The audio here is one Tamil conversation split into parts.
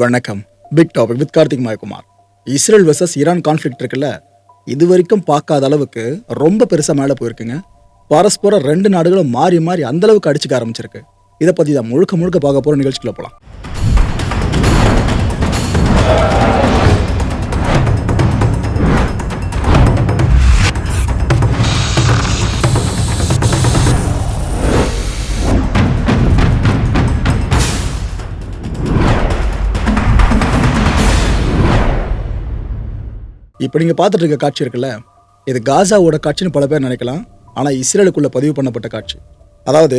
வணக்கம். Big topic with Karthik Mayakumar. Israel versus Iran conflict இருக்குல்ல இது வரைக்கும் பார்க்காத அளவுக்கு ரொம்ப பெருசாக மேலே போயிருக்குங்க. பரஸ்பரம் ரெண்டு நாடுகளும் மாறி மாறி அந்த அளவுக்கு அடிச்சுக்க ஆரம்பிச்சிருக்கு. இதை பற்றி தான் முழுக்க முழுக்க பார்க்க போகிற நிகழ்ச்சிக்குள்ள போகலாம் இப்போ நீங்கள் பார்த்துட்டு இருக்க காட்சி இருக்குல்ல? இது காசாவோட காட்சின்னு பல பேர் நினைக்கலாம். ஆனால் இஸ்ரேலுக்குள்ளே பதிவு பண்ணப்பட்ட காட்சி. அதாவது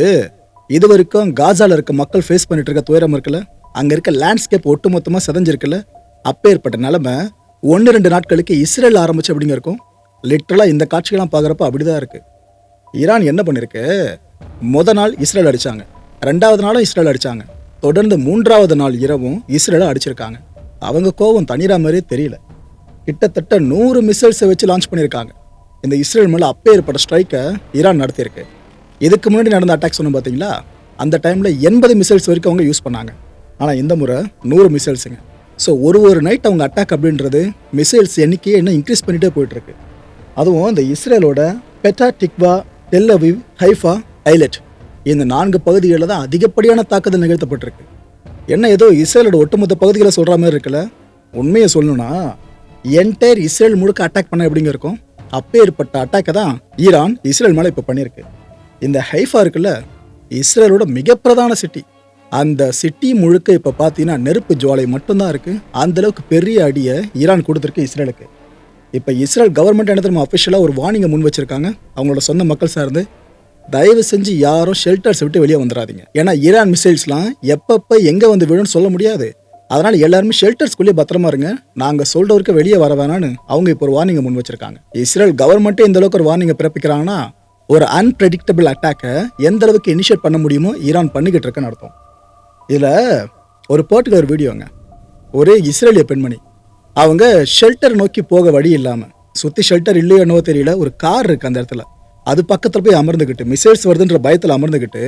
இது வரைக்கும் காசால இருக்க மக்கள் ஃபேஸ் பண்ணிட்டு இருக்க துயரம் இருக்குல்ல? அங்கே இருக்க லேண்ட்ஸ்கேப் ஒட்டுமொத்தமாக சிதைஞ்சிருக்குல்ல? அப்பேற்பட்ட நிலமை ஒன்று ரெண்டு நாட்களுக்கு இஸ்ரேல் ஆரம்பிச்சு அப்படிங்க இருக்கும்? லிட்ரலாக இந்த காட்சிகள்லாம் பார்க்குறப்ப அப்படிதான் இருக்கு. ஈரான் என்ன பண்ணிருக்கு? முத நாள் இஸ்ரேல் அடித்தாங்க ரெண்டாவது நாளும் இஸ்ரேல் அடித்தாங்க தொடர்ந்து மூன்றாவது நாள் இரவும் இஸ்ரேலை அடிச்சிருக்காங்க. அவங்க கோவம் தனிரா மாதிரியே தெரியல. கிட்டத்தட்ட நூறு மிசைல்ஸை வச்சு லான்ச் பண்ணியிருக்காங்க. இந்த இஸ்ரேல் மேலே அப்பே ஏற்பட்ட ஸ்ட்ரைக்கை ஈரான் நடத்தியிருக்கு. இதுக்கு முன்னாடி நடந்த அட்டாக் சொன்னோம் பார்த்தீங்களா அந்த டைமில் எண்பது மிசைல்ஸ் வரைக்கும் அவங்க யூஸ் பண்ணாங்க. ஆனால் இந்த முறை நூறு மிசைல்ஸுங்க ஸோ ஒரு ஒரு நைட் அவங்க அட்டாக் அப்படின்றது மிசைல்ஸ் எண்ணிக்கையை இன்னும் இன்க்ரீஸ் பண்ணிகிட்டே போயிட்டுருக்கு. அதுவும் இந்த இஸ்ரேலோட Petah Tikva Tel Aviv Haifa Eilat இந்த நான்கு பகுதிகளில் தான் அதிகப்படியான தாக்குதல் நிகழ்த்தப்பட்டிருக்கு. என்ன ஏதோ இஸ்ரேலோட ஒட்டுமொத்த பகுதிகளை சொல்கிற மாதிரி இருக்குல்ல? உண்மையை சொல்லணும்னா என்டையர் இஸ்ரேல் முழுக்க அட்டாக் பண்ண எப்படிங்க இருக்கும்? அப்பேற்பட்ட அட்டாக்கை தான் ஈரான் இஸ்ரேல் மேலே இப்போ பண்ணியிருக்கு. இந்த ஹைஃபா இருக்குல்ல இஸ்ரேலோட மிக பிரதான சிட்டி அந்த சிட்டி முழுக்க இப்போ பார்த்தீங்கன்னா நெருப்பு ஜுவாலை மட்டும்தான் இருக்குது அந்த அளவுக்கு பெரிய அடியை ஈரான் கொடுத்துருக்கு இஸ்ரேலுக்கு. இப்போ இஸ்ரேல் கவர்மெண்ட் என்ன தெரியுமா அஃபிஷியலாக ஒரு வார்னிங்கை முன் வச்சிருக்காங்க. அவங்களோட சொந்த மக்கள் சார்ந்து. தயவு செஞ்சு யாரும் ஷெல்டர்ஸ் விட்டு வெளியே வந்துடாதீங்க ஏன்னா ஈரான் மிசைல்ஸ்லாம் எப்பப்போ எங்கே வந்து விழுன்னு சொல்ல முடியாது. அதனால் எல்லாருமே ஷெல்டர்ஸ்குள்ளேயே பத்திரமா இருங்க. நாங்கள் சொல்றவருக்கு வெளியே வர வேணான்னு அவங்க இப்போ ஒரு வார்னிங்கை முன் வச்சிருக்காங்க. இஸ்ரேல் கவர்மெண்ட்டே இந்த அளவுக்கு ஒரு வார்னிங்கை பிறப்பிக்கிறாங்கன்னா ஒரு அன்பிரடிக்டபிள் அட்டாக்கை எந்த அளவுக்கு இனிஷியேட் பண்ண முடியுமோ ஈரான் பண்ணிக்கிட்டு இருக்குன்னு அர்த்தம். இதில் ஒரு பர்டிகுலர் வீடியோங்க ஒரு இஸ்ரேலிய பெண்மணி. அவங்க ஷெல்டர் நோக்கி போக வழி இல்லாமல் சுற்றி ஷெல்டர் இல்லையோ என்னவோ தெரியல ஒரு கார் இருக்குது அந்த இடத்துல. அது பக்கத்தில் போய் அமர்ந்துக்கிட்டு மிசைல்ஸ் வருதுன்ற பயத்தில் அமர்ந்துக்கிட்டு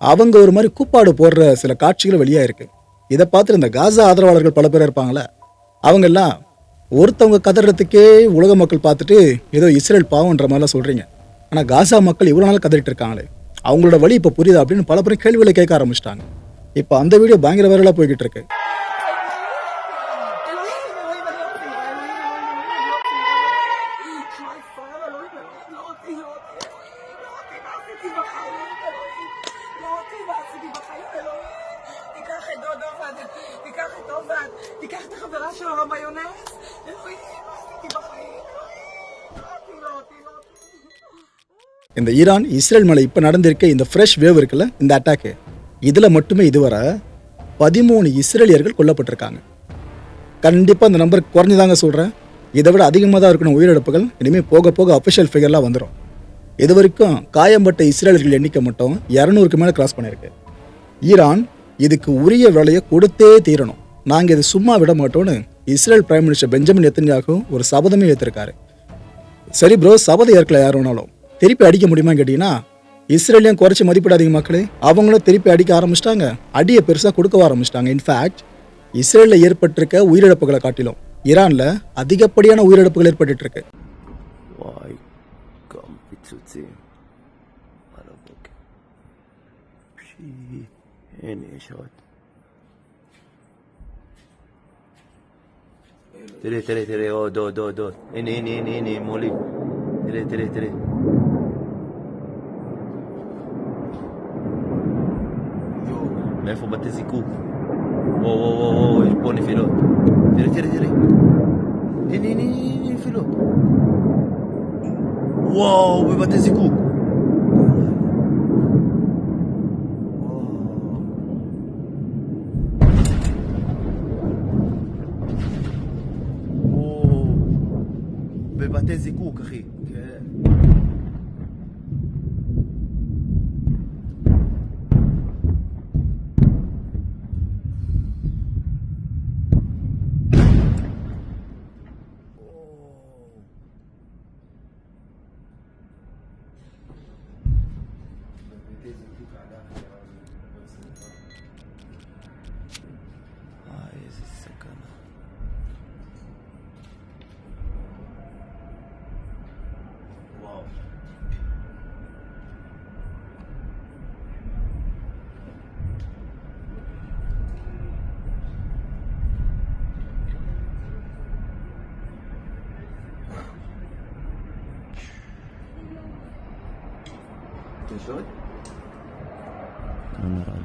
அவங்க ஒரு மாதிரி கூப்பாடு போடுற சில காட்சிகள் வெளியாக இருக்குது இதை பார்த்துட்டு இந்த காசா ஆதரவாளர்கள் பல பேர் இருப்பாங்களே அவங்கெல்லாம் ஒருத்தவங்க கதறதுக்கே உலக மக்கள் பார்த்துட்டு ஏதோ இஸ்ரேல் பாவம்ன்ற மாதிரிலாம் சொல்கிறீங்க ஆனால் காசா மக்கள் இவ்வளோ நாள் கதறிட்டு இருக்காங்களே அவங்களோட வழி இப்போ புரியுதா அப்படின்னு பல பேரும் கேள்விகளை கேட்க ஆரம்பிச்சிட்டாங்க. இப்போ அந்த வீடியோ பயங்கர வைரலாக போய்கிட்டு இருக்கு. תיקח את דודו ועד, תיקח את עובד, תיקח את החברה שלו למיונז. אלוהים, מה עשיתי בחיים? אותי לא, אותי לא. இந்த ஈரான் இஸ்ரேல் மேலே இப்போ நடந்திருக்க இந்த ஃப்ரெஷ் வேவ் இருக்குல்ல இந்த அட்டாக்கு இதில் மட்டுமே இதுவரை பதிமூணு இஸ்ரேலியர்கள் கொல்லப்பட்டிருக்காங்க கண்டிப்பாக இந்த நம்பர் குறைஞ்சுதாங்க சொல்கிறேன் இதை விட அதிகமாக தான் இருக்கணும் உயிரிழப்புகள் இனிமேல் போக போக அஃபிஷியல் ஃபிகர்லாம் வந்துடும் இது வரைக்கும் காயம்பட்ட இஸ்ரேலர்கள் எண்ணிக்கை மட்டும் இரநூறுக்கு மேலே கிராஸ் பண்ணியிருக்கு ஈரான் இதுக்கு உரிய விலையை கொடுத்தே தீரணும். நாங்கள் இது சும்மா விட மாட்டோம்னு Israel prime minister Benjamin Netanyahu ஒரு சபதமே ஏற்றிருக்காரு சரி ப்ரோ சபதம் ஏற்கல யார் வேணாலும். திருப்பி அடிக்க முடியுமான்னு கேட்டிங்கன்னா இஸ்ரேலையும் குறைச்சி மதிப்பிடாதீங்க மக்களே. அவங்களும் திருப்பி அடிக்க ஆரம்பிச்சிட்டாங்க. அடியை பெருசாக கொடுக்க ஆரம்பிச்சிட்டாங்க. இன்ஃபேக்ட் இஸ்ரேலில் ஏற்பட்டிருக்க உயிரிழப்புகளை காட்டிலும் ஈரானில் அதிகப்படியான உயிரிழப்புகள் ஏற்பட்டுருக்கு הנה יש עוד. תראה, תראה, תראה, עוד, עוד, עוד, עוד. הנה, הנה, הנה, הנה, מולי. תראה, תראה, תראה. מאיפה בתי זיקוק? וואו, וואו, וואו, וואו, יש פה נפילות. תראה, תראה, תראה. הנה, הנה, הנה, הנה, נפילות. וואו, בבתי זיקוק. זיקוק, אחי. Enjoy. Ano rin?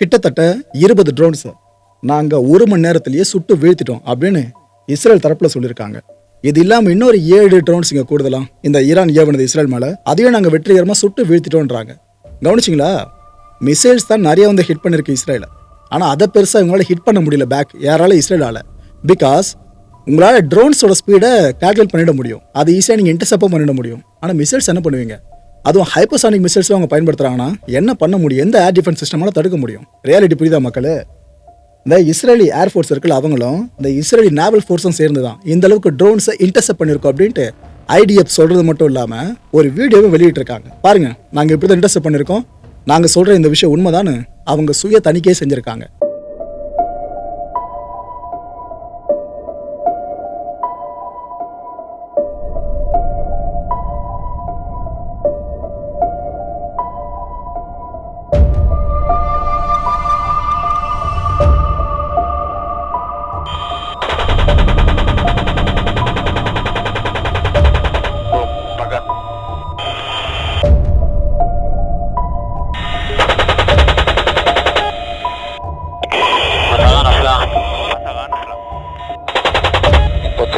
கிட்டத்தட்ட இருபது ட்ரோன்ஸ் நாங்கள் ஒரு மணி நேரத்திலேயே சுட்டு வீழ்த்திட்டோம் அப்படின்னு இஸ்ரேல் தரப்பில் சொல்லியிருக்காங்க. இது இல்லாமல் இன்னொரு ஏழு ட்ரோன்ஸ் இங்கே கூடுதலாம் இந்த ஈரான் ஏவனது இஸ்ரேல் மேலே அதையும் நாங்கள் வெற்றிகரமாக சுட்டு வீழ்த்திட்டோன்றாங்க. கவனிச்சிங்களா? மிசைல்ஸ் தான் நிறைய வந்து ஹிட் பண்ணியிருக்கு இஸ்ரேலை. ஆனால் அதை பெருசாக இவங்களால ஹிட் பண்ண முடியல பேக் யாரால? இஸ்ரேலால். பிகாஸ் உங்களால் ட்ரோன்ஸோட ஸ்பீடை கால்குலேட் பண்ணிட முடியும். அது ஈஸியாக நீங்கள் இன்டர்செப்டும் பண்ணிட முடியும். ஆனால் மிசைல்ஸ் என்ன பண்ணுவீங்க? அதுவும் ஹைப்பர்சானிக் மிசைல்ஸ் அவங்க பயன்படுத்துறாங்கன்னா என்ன பண்ண முடியும்? எந்த ஏர் டிஃபென்ஸ் சிஸ்டமால தடுக்க முடியும்? ரியாலிட்டி புரியுதா மக்களே? இந்த இஸ்ரேலி ஏர்ஃபோர்ஸ் இருக்குல்ல அவங்களும் இந்த இஸ்ரேலி நேவல் ஃபோர்ஸும் சேர்ந்து தான் இந்த அளவுக்கு ட்ரோன்ஸை இன்டர்செப்ட் பண்ணியிருக்கோம் அப்படின்ட்டு ஐடிஎஃப் சொல்கிறது மட்டும் இல்லாமல் ஒரு வீடியோவும் வெளியிட்டிருக்காங்க. பாருங்கள் நாங்கள் இப்படி தான் இன்டர்செப்ட் பண்ணியிருக்கோம். நாங்கள் சொல்கிற இந்த விஷயம் உண்மைதான்னு அவங்க சுய தணிக்கையே செஞ்சுருக்காங்க.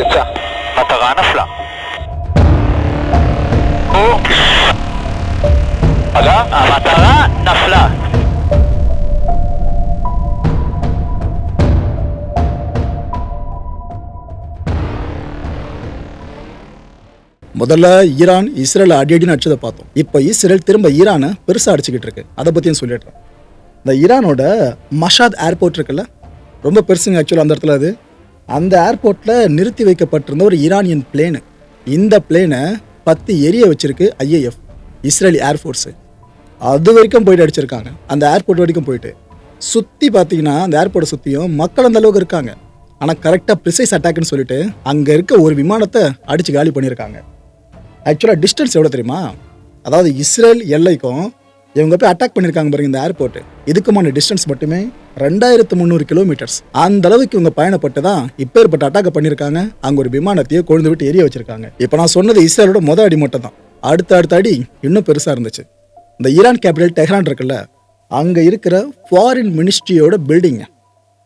התפוצצה. מטרה נפלה. אופס. רגע, המטרה נפלה. முதல்ல ஈரான் இஸ்ரேல் அடி அடின்னு அடிச்சதை பார்த்தோம் இப்போ இஸ்ரேல் திரும்ப ஈரானை பெருசாக அடிச்சுக்கிட்டு இருக்கு அதை பற்றியும் சொல்லிடுறேன் இந்த ஈரானோட மஷாத் ஏர்போர்ட் இருக்குல்ல ரொம்ப பெருசுங்க ஆக்சுவலாக அந்த இடத்துல அது அந்த ஏர்போர்ட்டில் நிறுத்தி வைக்கப்பட்டிருந்த ஒரு ஈரானியன் பிளேனு இந்த பிளேனை பத்து எரிய வச்சிருக்கு ஐஏஎஃப் இஸ்ரேலி ஏர்ஃபோர்ஸு அது வரைக்கும் போயிட்டு அடிச்சிருக்காங்க. அந்த ஏர்போர்ட் வரைக்கும் போயிட்டு. சுற்றி பார்த்தீங்கன்னா அந்த ஏர்போர்ட்டை சுற்றியும் மக்கள் அந்த அளவுக்கு இருக்காங்க. ஆனால் கரெக்டாக ப்ரிசைஸ் அட்டாக்னு சொல்லிட்டு அங்கே இருக்க ஒரு விமானத்தை அடித்து காலி பண்ணியிருக்காங்க ஆக்சுவலாக டிஸ்டன்ஸ் எவ்வளோ தெரியுமா? அதாவது இஸ்ரேல் எல்லைக்கும் இவங்க போய் அட்டாக் பண்ணியிருக்காங்க பாருங்க இந்த ஏர்போர்ட் இதுக்குமான டிஸ்டன்ஸ் மட்டுமே ரெண்டாயிரத்து முந்நூறு கிலோமீட்டர்ஸ் அந்த அளவுக்கு இவங்க பயணப்பட்டு தான் இப்பேற்பட்ட அட்டாக் பண்ணியிருக்காங்க அங்கே ஒரு விமானத்தையே கொழுந்து விட்டு எரிய வச்சிருக்காங்க. இப்போ நான் சொன்னது இஸ்ரேலோட மொதல் அடி மட்டும் தான் அடுத்த அடுத்த அடி இன்னும் பெருசாக இருந்துச்சு. இந்த ஈரான் கேபிட்டல் டெஹ்ரான் இருக்குல்ல அங்கே இருக்கிற ஃபாரின் மினிஸ்ட்ரியோட பில்டிங்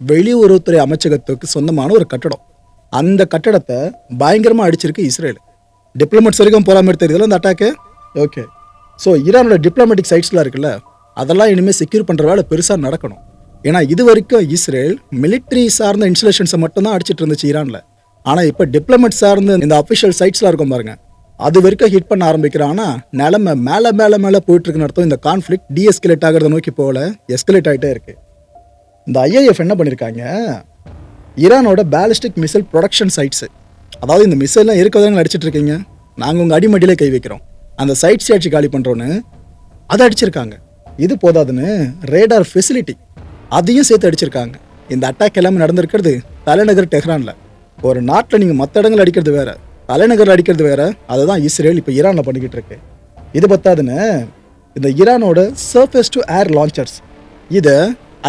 வெளியுறவுத்துறை அமைச்சகத்துக்கு சொந்தமான ஒரு கட்டடம். அந்த கட்டடத்தை பயங்கரமாக அடிச்சிருக்கு இஸ்ரேல். டிப்ளமேட்ஸ் வரைக்கும் போகிற மாதிரி தெரியுதுல அந்த அட்டாக்கு ஓகே ஸோ ஈரானோட டிப்ளமேட்டிக் சைட்ஸ்லாம் இருக்குல்ல அதெல்லாம் இனிமேல் செக்யூர் பண்ணுற வேலை பெருசாக நடக்கணும். ஏன்னா இது வரைக்கும் இஸ்ரேல் மிலிட்ரி சார்ந்த இன்ஸ்டலேஷன்ஸை மட்டும்தான் அடிச்சிட்டு இருந்துச்சு ஈரானில். ஆனால் இப்போ டிப்ளமேட் சார்ந்த இந்த அஃபிஷியல் சைட்ஸ்லாம் இருக்கும் பாருங்க. அது வரைக்கும் ஹிட் பண்ண ஆரம்பிக்கிறாங்கன்னா நிலமை மேலே மேலே மேலே போயிட்டு இருக்குன்னு அர்த்தம். இந்த கான்ஃப்ளிக் டிஎஸ்கலேட் ஆகிறத நோக்கி போகல எஸ்கலேட் ஆகிட்டே இருக்கு. இந்த ஐஏஎஃப் என்ன பண்ணியிருக்காங்க ஈரானோட பேலிஸ்டிக் மிசைல் ப்ரொடக்ஷன் சைட்ஸு அதாவது இந்த மிசைல்லாம் இருக்கவங்க அடிச்சிட்டு இருக்கீங்க. நாங்கள் உங்கள் அடிமடியிலே கை வைக்கிறோம். அந்த சைட் அடிச்சு காலி பண்ணுறோன்னு அதை அடிச்சிருக்காங்க. இது போதாதுன்னு ரேடார் ஃபெசிலிட்டி அதையும் சேர்த்து அடிச்சிருக்காங்க. இந்த அட்டாக் எல்லாமே நடந்திருக்கிறது தலைநகர் டெஹ்ரானில். ஒரு நாட்டில் நீங்கள் மற்ற இடங்கள் அடிக்கிறது வேற தலைநகர் அடிக்கிறது வேற அதுதான் இஸ்ரேல் இப்போ ஈரானில் பண்ணிக்கிட்டு இருக்கு. இது பத்தாதுன்னு இந்த ஈரானோட சர்ஃபேஸ் டு ஏர் லான்ச்சர்ஸ் இதை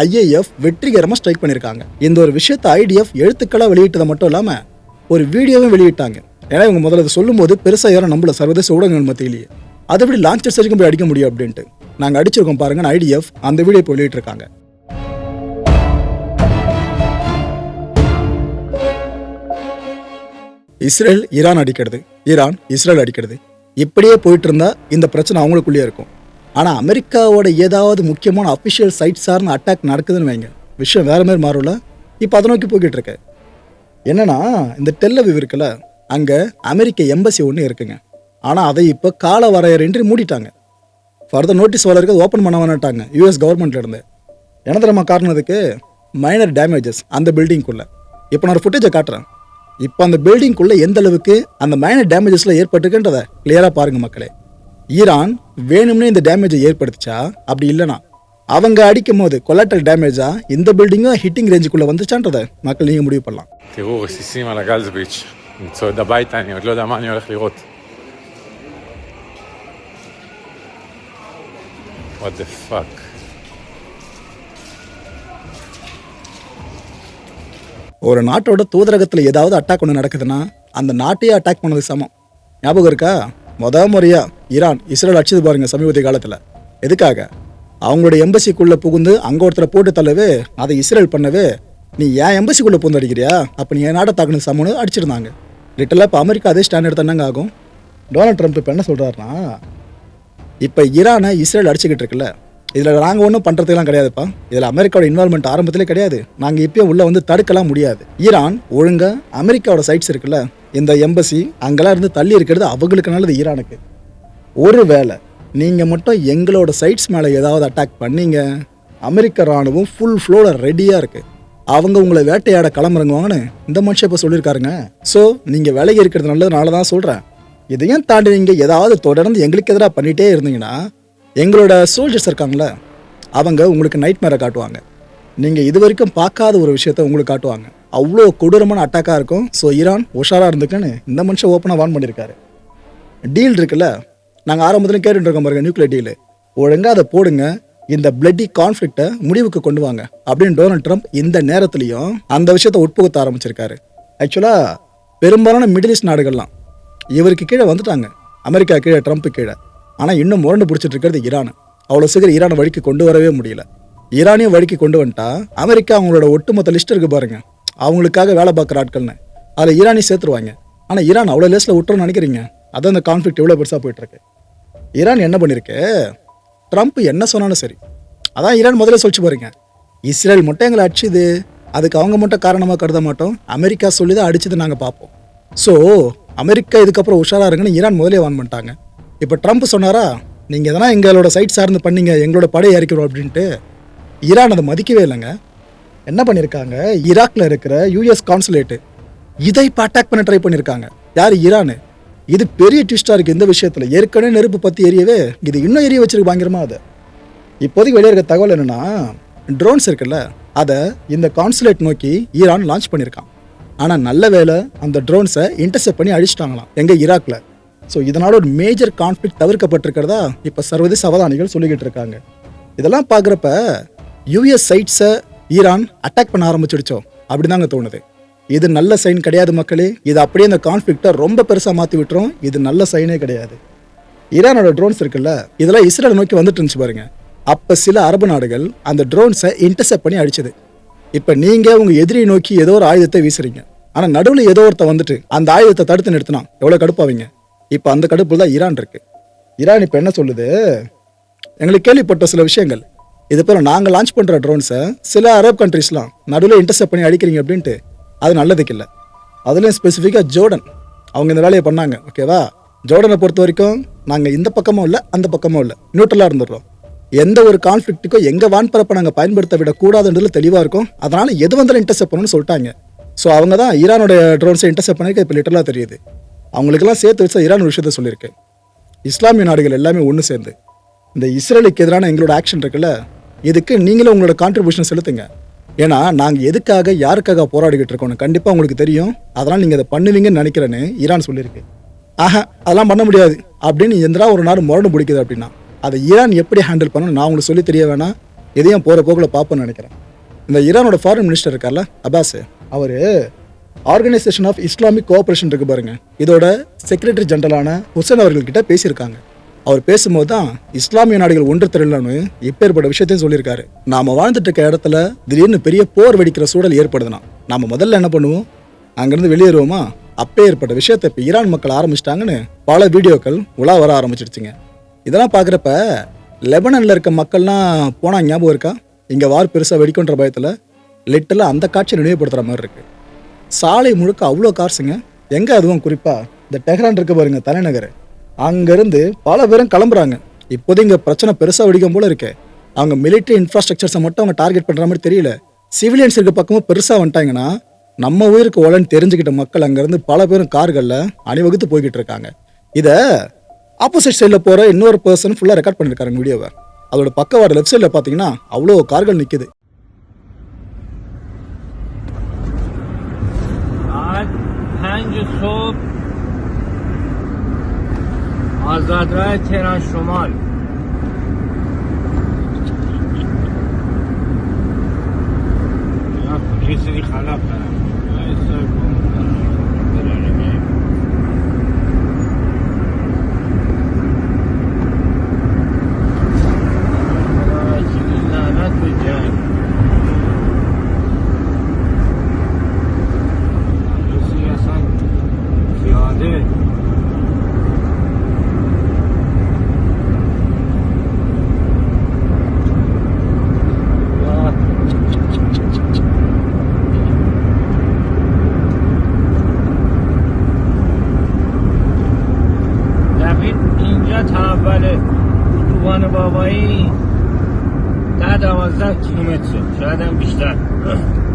ஐஏஎஃப் வெற்றிகரமாக ஸ்ட்ரைக் பண்ணியிருக்காங்க இந்த ஒரு விஷயத்தை ஐடிஎஃப் எழுத்துக்களாக வெளியிட்டதை மட்டும் இல்லாமல் ஒரு வீடியோவும் வெளியிட்டாங்க. ஏன்னா இவங்க முதல்ல இதை சொல்லும்போது பெருசாக யாரும் நம்மள சர்வதேச ஊடகங்கள் மத்தியிலேயே. அதை எப்படி லான்ச்சர்ஸ் வரைக்கும் போய் அடிக்க முடியும் அப்படின்ட்டு. நாங்கள் அடிச்சிருக்கோம் பாருங்க ஐடிஎஃப் அந்த வீடியோ இப்போ வெளியிட்டிருக்காங்க இஸ்ரேல் ஈரான் அடிக்கிறது. ஈரான் இஸ்ரேல் அடிக்கிறது. இப்படியே போயிட்டு இருந்தா இந்த பிரச்சனை அவங்களுக்குள்ளேயே இருக்கும். ஆனால் அமெரிக்காவோட ஏதாவது முக்கியமான அஃபிஷியல் சைட் சார்ந்த அட்டாக் நடக்குதுன்னு வைங்க. விஷயம் வேற மாதிரி மாறும்ல. இப்போ அதை நோக்கி போய்கிட்டு இருக்கு. என்னன்னா இந்த டெல்லவிவ் இருக்குல்ல அங்கே அமெரிக்க எம்பசி ஒன்று இருக்குங்க. ஆனால் அதை இப்போ கால வரையறையின்றி மூடிட்டாங்க ஃபர்தர் நோட்டீஸ் வர ஓப்பன் பண்ண வேணாட்டாங்க யூஎஸ் கவர்மெண்ட்லேருந்து என்ன தெரியுமா மைனர் டேமேஜஸ் அந்த பில்டிங்குள்ளே இப்போ நான் ஒரு ஃபுட்டேஜை காட்டுறேன். இப்போ அந்த பில்டிங்குள்ளே எந்த அளவுக்கு அந்த மைனர் டேமேஜஸில் ஏற்பட்டிருக்குன்றத கிளியராக பாருங்கள் மக்களே. ஈரான் வேணும்னே இந்த டேமேஜை ஏற்படுத்திச்சா? அப்படி இல்லைனா அவங்க அடிக்கும் போது கொலாட்டல் டேமேஜா இந்த பில்டிங்கும் ஹிட்டிங் ரேஞ்சுக்குள்ளே வந்துச்சான்றதை மக்கள் நீங்கள் முடிவு பண்ணலாம். תראו, רסיסים על הגלזביץ'. אני צועד הביתה, אני עוד לא יודע מה אני הולך לראות. What the fuck. ஒரு நாட்டோட தூதரகத்தில் ஏதாவது அட்டாக் ஒன்று நடக்குதுன்னா அந்த நாட்டையே அட்டாக் பண்ணது சமம் ஞாபகம் இருக்கா முத முறையா ஈரான் இஸ்ரேல் அடிச்சது பாருங்க சமீபத்திய காலத்தில் எதுக்காக அவங்களோட எம்பசிக்குள்ள புகுந்து அங்கே ஒருத்தரை போட்டு தள்ளவே அதை இஸ்ரேல் பண்ணவே நீ ஏன் எம்பசிக்குள்ள புகுந்து அடிக்கிறியா அப்போ நீ என் நாட்டை தாக்கணும் சமன்னு அடிச்சிருந்தாங்க லிட்டலாக இப்போ அமெரிக்கா அதே ஸ்டாண்ட் எடுத்தாங்க ஆகும். டொனால்ட் ட்ரம்ப் இப்போ என்ன சொல்கிறாருன்னா இப்போ ஈரானை இஸ்ரேல் அடிச்சுக்கிட்டு இருக்குல்ல இதில் நாங்கள் ஒன்றும் பண்ணுறதுக்கெல்லாம் கிடையாதுப்பா. இதில் அமெரிக்காவோட இன்வால்மெண்ட் ஆரம்பத்திலே கிடையாது. நாங்கள் இப்பயும் உள்ளே வந்து தடுக்கலாம் முடியாது. ஈரான் ஒழுங்காக அமெரிக்காவோட சைட்ஸ் இருக்குல்ல இந்த எம்பசி அங்கெல்லாம் இருந்து தள்ளி இருக்கிறது அவங்களுக்கு நல்லது ஈரானுக்கு. ஒரு வேலை நீங்கள் மட்டும் எங்களோட சைட்ஸ் மேலே ஏதாவது அட்டாக் பண்ணீங்க அமெரிக்க ராணுவம் ஃபுல் ஃப்ளோவில் ரெடியாக இருக்குது அவங்க உங்களை வேட்டையாட கிளம்புறங்குவாங்கன்னு இந்த மனுஷன் இப்போ சொல்லியிருக்காருங்க. ஸோ நீங்கள் விலகி இருக்கிறது நல்லதுனால தான் சொல்கிறேன் இதையும் தாண்டி நீங்கள் ஏதாவது தொடர்ந்து எங்களுக்கு எதிராக பண்ணிகிட்டே இருந்தீங்கன்னா எங்களோட சோல்ஜர்ஸ் இருக்காங்களே அவங்க உங்களுக்கு நைட் மேரை காட்டுவாங்க. நீங்கள் இது வரைக்கும் பார்க்காத ஒரு விஷயத்த உங்களுக்கு காட்டுவாங்க. அவ்வளோ கொடூரமான அட்டாக்காக இருக்கும். ஸோ ஈரான் உஷாராக இருந்துக்குன்னு இந்த மனுஷன் ஓப்பனாக வான் பண்ணியிருக்காரு. டீல் இருக்குல்ல? நாங்கள் ஆரம்பத்தில் கேட்டுட்டு இருக்கோம் பாருங்க நியூக்ளியர் டீல் ஒழுங்காக அதை போடுங்க. இந்த பிளட்டி கான்ஃப்ளிக்டை முடிவுக்கு கொண்டு வாங்க அப்படின்னு டொனால்ட் ட்ரம்ப் இந்த நேரத்துலையும் அந்த விஷயத்தை உட்புகுத்த ஆரம்பிச்சிருக்காரு. ஆக்சுவலாக பெரும்பாலான மிடில் ஈஸ்ட் நாடுகள்லாம் இவருக்கு கீழே வந்துட்டாங்க. அமெரிக்கா கீழே ட்ரம்ப் கீழே. ஆனால் இன்னும் முரண்டு பிடிச்சிட்டு இருக்கிறது ஈரான். அவ்வளோ சீக்கிரம் ஈரானை வழிக்கு கொண்டு வரவே முடியல. ஈரானையும் வழிக்கு கொண்டு வந்துட்டா அமெரிக்கா அவங்களோட ஒட்டுமொத்த லிஸ்ட் இருக்கு பாருங்க. அவங்களுக்காக வேலை பார்க்குற ஆட்கள்னு. அதில் ஈரானையும் சேர்த்துருவாங்க. ஆனால் ஈரான் அவ்வளோ லேஸில் விட்டுறோம்னு நினைக்கிறீங்க? அதான் இந்த கான்ஃப்ளிக்ட் எவ்வளோ பெருசாக போயிட்டுருக்கு ஈரான் என்ன பண்ணிருக்கு? ட்ரம்ப் என்ன சொன்னாலும் சரி. அதான் ஈரான் முதல்ல சொல்லிச்சு பாருங்க. இஸ்ரேல் மட்டும் எங்களை அடிச்சுது. அதுக்கு அவங்க மட்டும் காரணமாக கருத மாட்டோம். அமெரிக்கா சொல்லி தான் அடிச்சது நாங்கள் பார்ப்போம். ஸோ அமெரிக்கா இதுக்கப்புறம் உஷாராக இருங்கன்னு ஈரான் முதலே வான் பண்ணிட்டாங்க. இப்போ ட்ரம்ப் சொன்னாரா? நீங்கள் எதனா எங்களோட சைட் சார்ந்து பண்ணீங்க எங்களோட படையை இறக்கிறோம் அப்படின்ட்டு. ஈரான் அதை மதிக்கவே இல்லைங்க. என்ன பண்ணியிருக்காங்க ஈராக்ல இருக்கிற யூஎஸ் கான்சுலேட்டு இதை இப்போ அட்டாக் பண்ண ட்ரை பண்ணியிருக்காங்க யார்? ஈரானு இது பெரிய ட்விஸ்டாக இருக்குது இந்த விஷயத்தில். ஏற்கனவே நெருப்பு பற்றி எரியவே இது இன்னும் எரிய வச்சிருக்கு பயங்கரமாக அது. இப்போதைக்கு வெளியே இருக்க தகவல் என்னன்னா ட்ரோன்ஸ் இருக்குல்ல அதை இந்த கான்சுலேட் நோக்கி ஈரான் லான்ச் பண்ணியிருக்கான். ஆனால் நல்ல வேளை அந்த ட்ரோன்ஸை இன்டர்செப்ட் பண்ணி அழிச்சிட்டாங்களாம் எங்கள் ஈராக்கில் ஸோ இதனால் ஒரு மேஜர் கான்ஃப்ளிக் தவிர்க்கப்பட்டிருக்கிறதா இப்போ சர்வதேச அவதானிகள் சொல்லிக்கிட்டு இருக்காங்க. இதெல்லாம் பார்க்குறப்ப யூஎஸ் சைட்ஸை ஈரான் அட்டாக் பண்ண ஆரம்பிச்சிடுச்சோ அப்படிதாங்க தோணுது. இது நல்ல சைன் கிடையாது மக்களே. இது அப்படியே அந்த கான்ஃப்ளிக்டை ரொம்ப பெருசாக மாற்றி விட்டுரும். இது நல்ல சைனே கிடையாது. ஈரானோட ட்ரோன்ஸ் இருக்குல்ல இதெல்லாம் இஸ்ரேல் நோக்கி வந்துட்டு இருந்துச்சு பாருங்க. அப்போ சில அரபு நாடுகள் அந்த ட்ரோன்ஸை இன்டர்செப்ட் பண்ணி அடிச்சது. இப்போ நீங்கள் உங்கள் எதிரியை நோக்கி ஏதோ ஒரு ஆயுதத்தை வீசுறீங்க. ஆனால் நடுவில் ஏதோ ஒருத்த வந்துட்டு அந்த ஆயுதத்தை தடுத்து நிறுத்தினா எவ்வளோ கடுப்பாவீங்க. இப்போ அந்த கடுப்பில் தான் ஈரான் இருக்கு. ஈரான் இப்போ என்ன சொல்லுது? எங்களுக்கு கேள்விப்பட்ட சில விஷயங்கள். இது போல நாங்கள் லான்ச் பண்ணுற ட்ரோன்ஸை சில அரப் கண்ட்ரீஸ்லாம் நடுவில் இன்டர்செப்ட் பண்ணி அடிக்கிறீங்க அப்படின்ட்டு அது நல்லதுக்கு இல்லை. அதுலேயும் ஸ்பெசிஃபிக்காக ஜோர்டன் அவங்க இந்த வேலையை பண்ணாங்க ஓகேவா ஜோர்டனை பொறுத்த வரைக்கும் நாங்கள் இந்த பக்கமும் இல்லை அந்த பக்கமும் இல்லை. நியூட்ரலாக இருந்துடுறோம். எந்த ஒரு கான்ஃப்ளிக்ட்டுக்கும் எங்கள் வான்பரப்பை நாங்கள் பயன்படுத்த விடக்கூடாதுன்றதுல தெளிவாக இருக்கும். அதனால் எது வந்தாலும் இன்டர்செப்ட் பண்ணணும்னு சொல்லிட்டாங்க. ஸோ அவங்க தான் ஈரானோட ட்ரோன்ஸை இன்டர்செப்ட் பண்ணிக்க இப்போ லிட்டலாக தெரியுது. அவங்களுக்கெல்லாம் சேர்த்து வச்சு ஈரான் விஷயத்த சொல்லியிருக்கேன். இஸ்லாமிய நாடுகள் எல்லாமே ஒன்று சேர்ந்து. இந்த இஸ்ரேலுக்கு எதிரான எங்களோட ஆக்ஷன் இருக்குல்ல இதுக்கு நீங்களும் உங்களோட கான்ட்ரிபியூஷன் செலுத்துங்க. ஏன்னா நாங்கள் எதுக்காக யாருக்காக போராடிக்கிட்டு இருக்கோம்னு கண்டிப்பாக உங்களுக்கு தெரியும். அதனால் நீங்கள் அதை பண்ணுவீங்கன்னு நினைக்கிறேன்னு ஈரான் சொல்லியிருக்கு. ஆஹா அதெல்லாம் பண்ண முடியாது. அப்படின்னு எந்திரா ஒரு நாடு முரண்டு பிடிக்குது அப்படின்னா அதை ஈரான் எப்படி ஹேண்டில் பண்ணணும் நான் உங்களுக்கு சொல்லி தெரிய வேணாம். எதையும் போகிற போக்கில் பார்ப்பேன்னு நினைக்கிறேன். இந்த ஈரானோட ஃபாரின் மினிஸ்டர் இருக்கார்ல அபாஸ் அவர் ஆர்கனைசேஷன் ஆஃப் இஸ்லாமிக் கோஆப்ரேஷன் இருக்கு பாருங்க. இதோட செக்ரட்டரி ஜெனரலான ஹுசேன் அவர்கள்கிட்ட பேசியிருக்காங்க. அவர் பேசும்போது தான் இஸ்லாமிய நாடுகள் ஒன்று திரளன்னு இப்பேற்பட்ட விஷயத்தையும் சொல்லியிருக்காரு. நாம வாழ்ந்துட்டு இருக்க இடத்துல திடீர்னு பெரிய போர் வெடிக்கிற சூழல் ஏற்படுதுன்னா நாம முதல்ல என்ன பண்ணுவோம்? அங்கிருந்து வெளியேறுவோமா? அப்பே ஏற்பட்ட விஷயத்தை இப்போ ஈரான் மக்கள் ஆரம்பிச்சிட்டாங்கன்னு பல வீடியோக்கள் உலா வர ஆரம்பிச்சிருச்சுங்க இதெல்லாம் பார்க்குறப்ப லெபனனில் இருக்க மக்கள்லாம் போனால் ஞாபகம் இருக்கா? இங்கே வார் பெருசாக வெடிக்குன்ற பயத்தில் லிட்டலாக அந்த காட்சியை நினைவுபடுத்துகிற மாதிரி இருக்குது சாலை முழுக்க அவ்வளோ கார்ஸுங்க எங்கே அதுவும் குறிப்பாக இந்த டெஹ்ரான் இருக்க பாருங்க தலைநகர். அங்கேருந்து பல பேரும் கிளம்புறாங்க. இப்போதைக்கு இங்கே பிரச்சனை பெருசாக வெடிக்கும் போல இருக்கு. அவங்க மிலிட்ரி இன்ஃப்ராஸ்ட்ரக்சர்ஸை மட்டும் அவங்க டார்கெட் பண்ணுற மாதிரி தெரியல. சிவிலியன்ஸ் இருக்க பக்கமும் பெருசாக வந்துட்டாங்கன்னா நம்ம உயிருக்கு ஓலன்னு தெரிஞ்சுக்கிட்ட மக்கள் அங்கேருந்து பல பேரும் கார்களில் அணிவகுத்து போய்கிட்டு இருக்காங்க. இதை ஆப்போசிட் சைடில் போகிற இன்னொரு பர்சன் ஃபுல்லாக ரெக்கார்ட் பண்ணியிருக்காங்க வீடியோவை அதோட பக்கவாடு லெஃப்ட் சைடில் பார்த்தீங்கன்னா அவ்வளோ கார்கள் நிற்கிது நிற்குது so آزادراه تهران شمال. یا یه سری خلاف دارم done.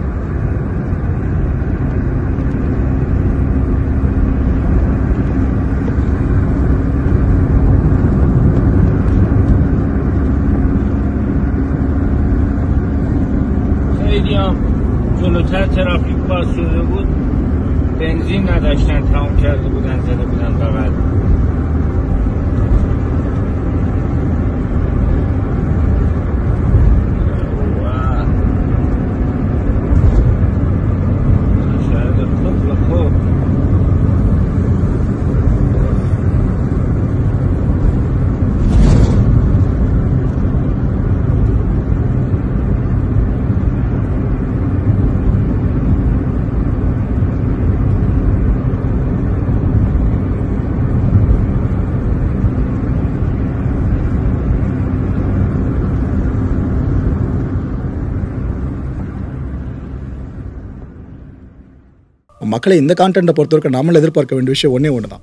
மக்களை இந்த கான்டென்ட்டை பொறுத்தவரைக்கும் நம்மள எதிர்பார்க்க வேண்டிய விஷயம் ஒன்றே ஒன்று தான்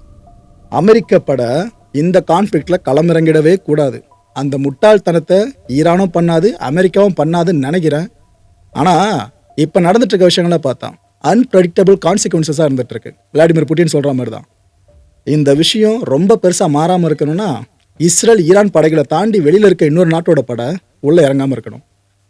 அமெரிக்க பட இந்த கான்ஃப்ளிக்டில் களமிறங்கிடவே கூடாது. அந்த முட்டாள்தனத்தை ஈரானும் பண்ணாது அமெரிக்காவும் பண்ணாதுன்னு நினைக்கிறேன். ஆனால் இப்போ நடந்துட்டு இருக்க விஷயங்களை பார்த்தா அன்பிரடிக்டபிள் கான்சிக்வன்சஸாக இருந்துகிட்ருக்கு விளாடிமிர் புட்டின் சொல்கிற மாதிரி தான் இந்த விஷயம் ரொம்ப பெருசாக மாறாமல் இருக்கணும்னா இஸ்ரேல் ஈரான் படைகளை தாண்டி வெளியில் இருக்க இன்னொரு நாட்டோட படை உள்ளே இறங்காமல் இருக்கணும்.